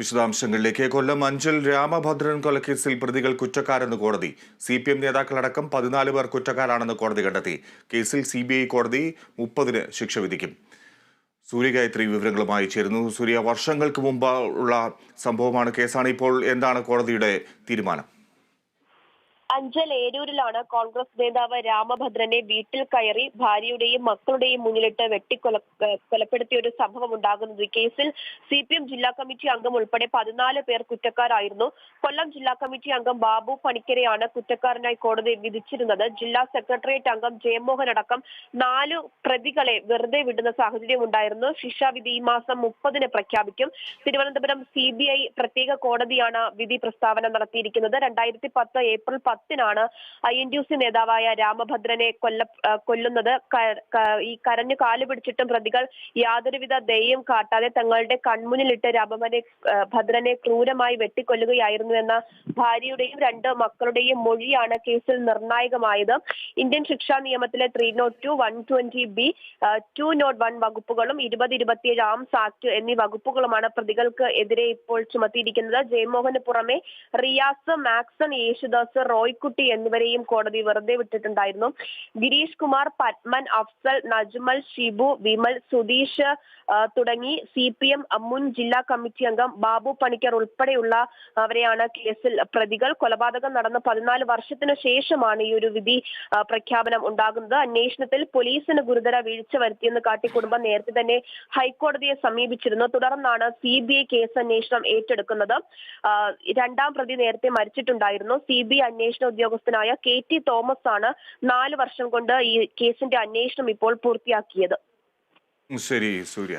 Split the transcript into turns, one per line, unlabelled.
വിശദാംശങ്ങളിലേക്ക്. കൊല്ലം അഞ്ചൽ രാമഭദ്രൻ കൊലക്കേസിൽ പ്രതികൾ കുറ്റക്കാരെന്ന് കോടതി. സി പി എം നേതാക്കളടക്കം പതിനാല് പേർ കുറ്റക്കാരാണെന്ന് കോടതി കണ്ടെത്തി. കേസിൽ സി ബി ഐ കോടതി മുപ്പതിന് ശിക്ഷ വിധിക്കും. സൂര്യഗായത്രി വിവരങ്ങളുമായി ചേരുന്നു. സൂര്യ വർഷങ്ങൾക്ക് മുമ്പ് ഉള്ള സംഭവമാണ് കേസാണ് ഇപ്പോൾ. എന്താണ് കോടതിയുടെ തീരുമാനം?
അഞ്ചൽ ഏരൂരിലാണ് കോൺഗ്രസ് നേതാവ് രാമഭദ്രനെ വീട്ടിൽ കയറി ഭാര്യയുടെയും മക്കളുടെയും മുന്നിലിട്ട് വെട്ടിക്കൊല കൊലപ്പെടുത്തിയ ഒരു സംഭവം ഉണ്ടാകുന്നത്. കേസിൽ സി പി എം ജില്ലാ കമ്മിറ്റി അംഗം ഉൾപ്പെടെ പതിനാല് പേർ കുറ്റക്കാരായിരുന്നു. കൊല്ലം ജില്ലാ കമ്മിറ്റി അംഗം ബാബു പണിക്കരെയാണ് കുറ്റക്കാരനായി കോടതി വിധിച്ചിരുന്നത്. ജില്ലാ സെക്രട്ടേറിയറ്റ് അംഗം ജയമോഹൻ അടക്കം നാലു പ്രതികളെ വെറുതെ വിടുന്ന സാഹചര്യം ഉണ്ടായിരുന്നു. ശിക്ഷാവിധി ഈ മാസം മുപ്പതിന് പ്രഖ്യാപിക്കും. തിരുവനന്തപുരം സി പ്രത്യേക കോടതിയാണ് വിധി പ്രസ്താവന നടത്തിയിരിക്കുന്നത്. രണ്ടായിരത്തി പത്ത് ഏപ്രിൽ പത്തിനാണ് ഐ എൻ നേതാവായ രാമഭദ്രനെ കൊല്ല കൊല്ലുന്നത്. ഈ കരഞ്ഞു കാലു പിടിച്ചിട്ടും പ്രതികൾ യാതൊരുവിധ ദയയും കാട്ടാതെ തങ്ങളുടെ കൺമുന്നിലിട്ട് രാമഭദ്രനെ ഭദ്രനെ ക്രൂരമായി വെട്ടിക്കൊല്ലുകയായിരുന്നു എന്ന ഭാര്യയുടെയും രണ്ട് മക്കളുടെയും മൊഴിയാണ് കേസിൽ നിർണായകമായത്. ഇന്ത്യൻ ശിക്ഷാ നിയമത്തിലെ three nought two one twenty B two nought one വകുപ്പുകളും ഇരുപത് ഇരുപത്തിയേഴ് ആംസ് ആക്ട് എന്നീ വകുപ്പുകളുമാണ് പ്രതികൾക്ക് എതിരെ ഇപ്പോൾ ചുമത്തിയിരിക്കുന്നത്. ജയമോഹന് പുറമെ റിയാസ് മാക്സൺ യേശുദാസ് റോയ്ക്കുട്ടി എന്നിവരെയും കോടതി വെറുതെ വിട്ടിട്ടുണ്ടായിരുന്നു. ഗിരീഷ് കുമാർ പത്മൻ അഫ്സൽ നജ്മൽ ഷിബു വിമൽ സുധീഷ് തുടങ്ങി സി പി എം മുൻ ജില്ലാ കമ്മിറ്റി അംഗം ബാബു പണിക്കർ ഉൾപ്പെടെയുള്ള അവരെയാണ് കേസിൽ പ്രതികൾ. കൊലപാതകം നടന്ന പതിനാല് വർഷത്തിനു ശേഷമാണ് ഈ ഒരു വിധി പ്രഖ്യാപനം ഉണ്ടാകുന്നത്. അന്വേഷണത്തിൽ പോലീസിന് ഗുരുതര വീഴ്ച വരുത്തിയെന്ന് കാട്ടി കുടുംബം നേരത്തെ തന്നെ ഹൈക്കോടതിയെ സമീപിച്ചിരുന്നു. തുടർന്നാണ് സി ബി ഐ കേസ് അന്വേഷണം ഏറ്റെടുക്കുന്നത്. രണ്ടാം പ്രതി നേരത്തെ മരിച്ചിട്ടുണ്ടായിരുന്നു. സി ബി ഐ അന്വേഷണ ഉദ്യോഗസ്ഥനായ കെ ടി തോമസ് ആണ് നാല് വർഷം കൊണ്ട് ഈ കേസിന്റെ അന്വേഷണം ഇപ്പോൾ പൂർത്തിയാക്കിയത്.
ശരി സൂര്യ.